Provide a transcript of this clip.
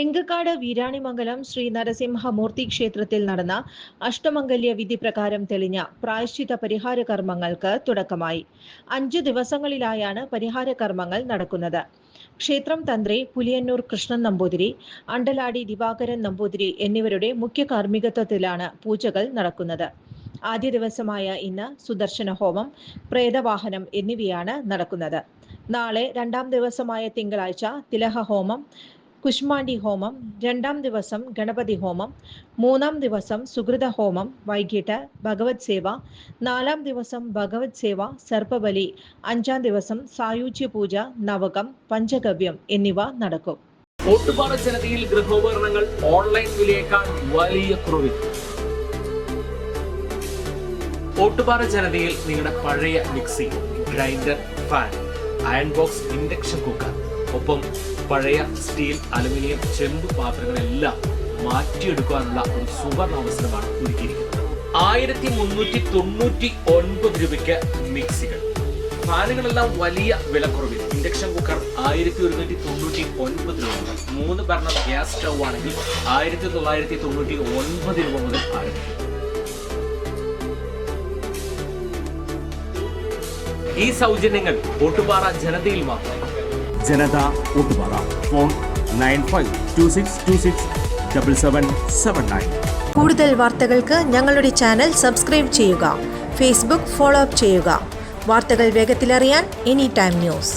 എങ്കക്കാട് വീരാണിമംഗലം ശ്രീ നരസിംഹമൂർത്തി ക്ഷേത്രത്തിൽ നടന്ന അഷ്ടമംഗല്യ വിധി പ്രകാരം തെളിഞ്ഞ പ്രായശ്ചിത പരിഹാര കർമ്മങ്ങൾക്ക് തുടക്കമായി. അഞ്ചു ദിവസങ്ങളിലായാണ് പരിഹാര കർമ്മങ്ങൾ നടക്കുന്നത്. ക്ഷേത്രം തന്ത്രി പുലിയന്നൂർ കൃഷ്ണൻ നമ്പൂതിരി അണ്ടലാടി ദിവാകരൻ നമ്പൂതിരി എന്നിവരുടെ മുഖ്യ കാർമ്മികത്വത്തിലാണ് പൂജകൾ നടക്കുന്നത്. ആദ്യ ദിവസമായ ഇന്ന് സുദർശന ഹോമം പ്രേതവാഹനം എന്നിവയാണ് നടക്കുന്നത്. നാളെ രണ്ടാം ദിവസമായ തിങ്കളാഴ്ച തിലഹ ഹോമം കുശ്മാണ്ഡി ഹോമം രണ്ടാം ദിവസം ഗണപതി ഹോമം മൂന്നാം ദിവസം സുഹൃത ഹോമം വൈകിട്ട് ഭഗവത് സേവ നാലാം ദിവസം ഭഗവത് സേവ സർപ്പബലി അഞ്ചാം ദിവസം സായുജ്യ പൂജ നവകം പഞ്ചഗവ്യം എന്നിവ നടക്കും. ഓട്ടുപാറ ജനതയിൽ ഗൃഹോപകരണങ്ങൾ ഓൺലൈൻ വിലയേക്കാൾ വലിയ കുറവിൽ ഓട്ടുപാറ ജനതയിൽ നിങ്ങളുടെ പഴയ mixie grinder fan iron box induction cooker ഒപ്പം പഴയ സ്റ്റീൽ അലുമിനിയം ചെമ്പ് പാത്രങ്ങളെല്ലാം മാറ്റിയെടുക്കാനുള്ള ഒരു സുവർണ അവസരമാണ് ഒരുക്കിയിരിക്കുന്നത്. ആയിരത്തി മുന്നൂറ്റി തൊണ്ണൂറ്റി ഒൻപത് രൂപയ്ക്ക് മിക്സികൾ. ഫാനുകളെല്ലാം വലിയ വിലക്കുറവിൽ. ഇൻഡക്ഷൻ കുക്കർ ആയിരത്തി ഒരുന്നൂറ്റി തൊണ്ണൂറ്റി ഒൻപത് രൂപ മുതൽ മൂന്ന് ബർണർ ഗ്യാസ് സ്റ്റൗ ആണെങ്കിൽ ആയിരത്തി തൊള്ളായിരത്തി തൊണ്ണൂറ്റി ഒൻപത് രൂപ മുതൽ ആരംഭിക്കും. ഈ സൗജന്യങ്ങൾ ഓട്ടുപാറ ജനതയിൽ മാത്രം Janatha Oottupara phone nine five two six two six double seven seven nine. കൂടുതൽ വാർത്തകൾക്ക് ഞങ്ങളുടെ ചാനൽ സബ്സ്ക്രൈബ് ചെയ്യുക. ഫേസ്ബുക്ക് ഫോളോ അപ്പ് ചെയ്യുക. വാർത്തകൾ വേഗത്തിലറിയാൻ എനി ടൈം ന്യൂസ്.